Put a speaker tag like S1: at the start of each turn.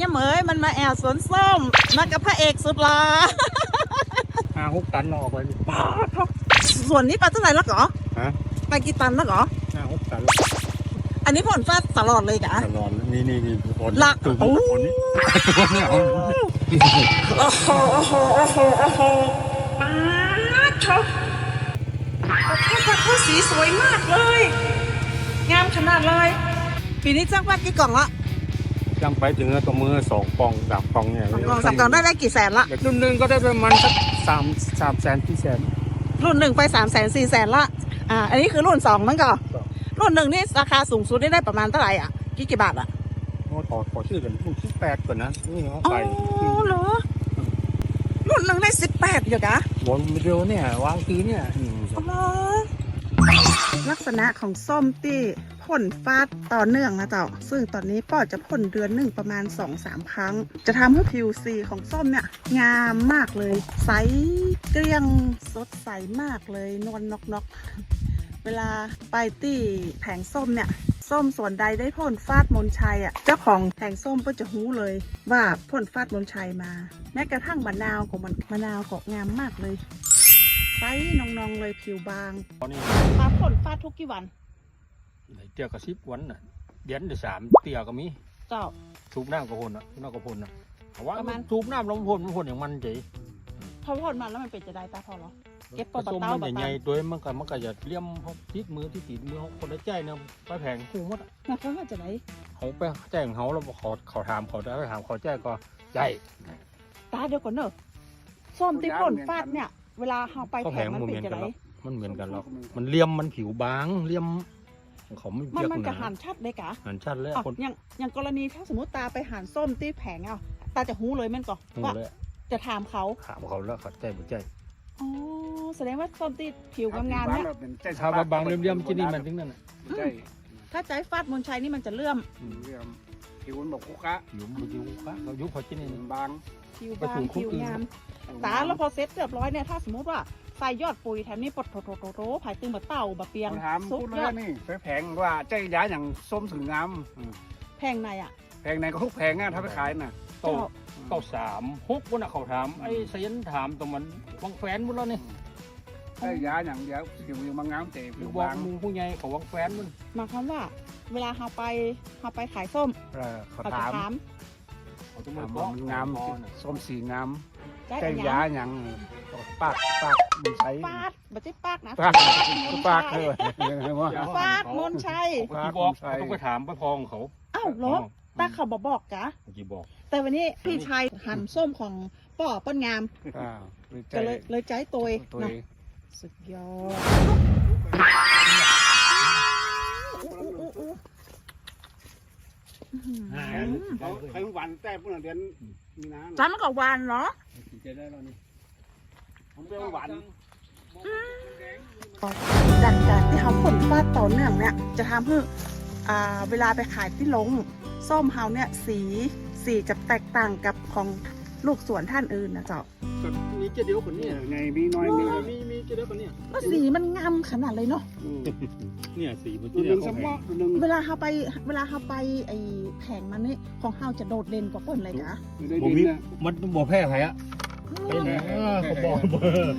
S1: ย่าเหมยมันมาแอวสวนส้มมากับพระเอกสุดหล่อ
S2: ห้าหกตันออกไปป้าด
S1: ส่วนนี้ไปเท่าไหร่แล้วเหรอ
S2: ฮะ
S1: ไปกี่ตันแล้วเหรอ
S2: ห้าหกตัน
S1: อันนี้ผลฟาดตลอดเลยกะ
S2: ตลอดนี่นี่นี่คน
S1: หลัก
S2: ตัว
S1: โอ้
S2: คนนี้ไม่เอา
S1: โอ้โหโอ้โหโอ้โหโอ้โหป้าดชมปลาทูปลาทูสีสวยมากเลย งามขนาดเลย ปีนี้จ้างวัดกี่กล่องละ
S2: ยังไปถึงตัวมือสองปองสามปองเนี่ย
S1: สองกล่องสามกล่องได้ได้กี่แสนละ
S2: เด็กรุ่นหนึ่งก็ได้ประมาณสักสามสามแสนที่แสน
S1: รุ่นหนึ่งไปสามแสนสี่แสนละ อ่า อันนี้คือรุ่นสองนั่นก่อน
S2: สอง
S1: รุ่นหนึ่งนี่ราคาสูงสุดได้ได้ประมาณเท่าไหร่อะ กี่กี่บาทอะ
S2: โอ้ขอขอชื่อกันรุ่นที่แปดก่อนนะ นี่เขา
S1: อ๋อ
S2: ไป
S1: เหรอ รุ่นหนึ่งได้สิบแปดอยู่กะ
S2: บนเดียวเนี่ยวางคือเนี่ยอืม
S1: อ๋อลักษณะของส้มที่ พ่นฟาดต่อเนื่องนะเจ้า ซึ่งตอนนี้ป้อจะพ่นเดือนหนึ่งประมาณ 2-3 ครั้ง จะทำให้ผิวสีของส้มเนี่ย งามมากเลย ใสเกลี้ยงสดใสมากเลยนวลนกนกๆ เวลาไปที่แผงส้มเนี่ยส้มส่วนใดได้พ่นฟาดมนชัยอะเจ้าของแผงส้มก็จะหู้เลย ว่าพ่นฟาดมนชัยมา แม้กระทั่งมะนาวของมันมะนาวก็งามมากเลยไซส์นองๆเลยผิวบาง
S2: ตอนนี้
S1: ปลาผลฟาดทุกกี่วัน
S2: เตี้ยกระซิบวันน่ะเดือนเดือนสามเตี้ยก็มี
S1: เจ้า
S2: ทูบน้ำกระพนอะน้ำกระพนอะเอาว่า
S1: ประมาณ
S2: ทูบน้ำลงพลมันพลอย่างมันใจ
S1: พอผลมาแล้วมันเป็นจะได้ตาพอเหรอ เก็บป
S2: ผ
S1: อปะ
S2: สม
S1: เต้า
S2: มัน
S1: ปะ
S2: ใหญ่
S1: ตา
S2: ๆตัวมันก็มันก็จะเลี่ยมเขาติดมือที่ติดมือเขาคนละใจเนี่ยไปแผงคู่หมดอะ
S1: หมายความว่าจะไหน
S2: เขาไปแจ้งเขาแล้วเขาเขาถามเขาได้ไปถามเขาแจ้งก็ใจ
S1: ตาเดียวก่อนเนอะส้มที่ผลฟาดเนี่ย เวลาเราไป
S2: เขา
S1: แผ
S2: แผ
S1: ง
S2: ง
S1: มัน
S2: มันเห
S1: เป็
S2: มื
S1: น
S2: อน
S1: จะ
S2: กัน
S1: ไหน
S2: หรอกมันเหมือนกันหรอกมันเลี่ยมมันผิวบางเลี่ยมของ เขาไม่
S1: มัน
S2: เยอะ
S1: มันจะ
S2: นะ
S1: หันชัดเลยกะ
S2: หันชัดเลย
S1: อะ
S2: คน
S1: อย่างอย่างกรณีถ้าสมมติตาไปหันส้มที่แผงเอาตาจะหู้เลยแม่นก่อน
S2: หู
S1: ว่า
S2: เลย
S1: จะถามเขา
S2: ถามเขาแล้วเขาใจบ่ใจ
S1: อ๋อแสดงว่าส้มที่ผิวงามๆเนี่ย
S2: ถ้าว่าบางเลี่ยมๆที่นี่มันถึงนั่นน่ะ
S3: ใช่
S1: ถ้าใจฟาดมนชัยนี่มันจะเลื่อม
S3: เรื่องผิวมันบอกคุกะ
S2: ผิวมันผิวฟ้าเรายุคเขาที่นี่
S3: บาง
S1: ผิว
S2: ไป
S1: บาง
S2: สู่คุก
S1: ผิว
S2: อื่น
S1: งามตาแล้วพอเซ็ตเรียบร้อยเนี่ยถ้าสมมติว่า ใส่ยอดปุ๋ยแถมนี้ปดโถโถโถโถผายตึงแบบเต่าแบบเปียง
S3: ถาม
S1: สุ
S3: พู
S1: ด
S3: ด
S1: ย
S3: แล้
S1: อ
S3: ว
S1: ด
S3: นี่ไปแผงว่าใจย้ายอย่างส้มถึงงามอืม
S1: แพงในอะ
S3: แผงไหนก็ทุกแผงอะถ้าไปขายน่ะ
S2: โตเก้าสามหกวันน่ะเขาถามไอ้เสียนถามตรงมันวังแฟนหมดแล้วนี่
S3: ใจย้ายอย่างเดียวผิวยังมางามเจ๋
S2: ห
S3: ผิ
S2: รือ
S3: ว
S2: บอก
S3: บาง
S2: มึงผู้ใหญ่เขาวังแฟนมัน
S1: หมายความว่า เวลาเราไปเราไปขายส้ม
S3: เออเขา
S1: เขาจะ
S3: ถาม
S1: ถาม
S2: เขาจะ
S3: ถา
S2: มา
S3: ม
S2: บอ
S3: ว่ากมันงาม
S2: พอน่ะ
S3: ส้มสีงาม
S1: ได้
S3: ใจ
S1: อัน
S3: ย้า
S1: ยั
S3: ยอย่างปากปากมันใช้
S1: ปาดบัจิปากนะ
S3: ปากปากเลยยังไงวะ
S1: ฟาดมนชัย
S2: เขาที่บอกเขาต้องไปถามไปพองเขา
S1: อ้าวเหรอตาเขาบอกบอกกะ
S2: ที่บอก
S1: แต่วันนี้พี่ชายหั่นส้มของป่อป้นงาม
S3: อ้าวใจ
S1: ก็เลยเลยใจตัว
S3: ตัว
S1: เนาะสุดยอด อื้อหือ
S3: ใครหวานแต่พวกเราเดือนมีน้
S1: จานมันก็หวานเนาะำ
S3: ใจได้แล้วนี่ผมเป็นหวาน
S1: ดังการที่เขาผลฟาดต่อเนื่องเนี่ย จะทำให้เวลาไปขายที่ลงส้มเฮาเนี่ยสีสีจะแตกต่างกับของ ลูกสวนท่านอื่นนะเจ้า
S2: มีเจเดียวคนนี้
S3: ไงมีน้อยมี
S2: มีมีเจเดียวคนนี้
S1: แล้วสีมันงามขนาดเลยเนาะ
S2: เนี่ยสีมัน
S3: ตัวหนึ่งสมองตัวหนึ่ง
S1: เวลาเขาไปเวลาเขาไปไอแผงมันนี่ของเฮาจะโดดเด่นกว่าคนเลยกะ
S3: อยู่ใน
S2: ผม
S3: ดิน
S2: มี
S3: นะ
S2: มันบอกแพ้ใครอะไปไหนเขาบอกเบอร์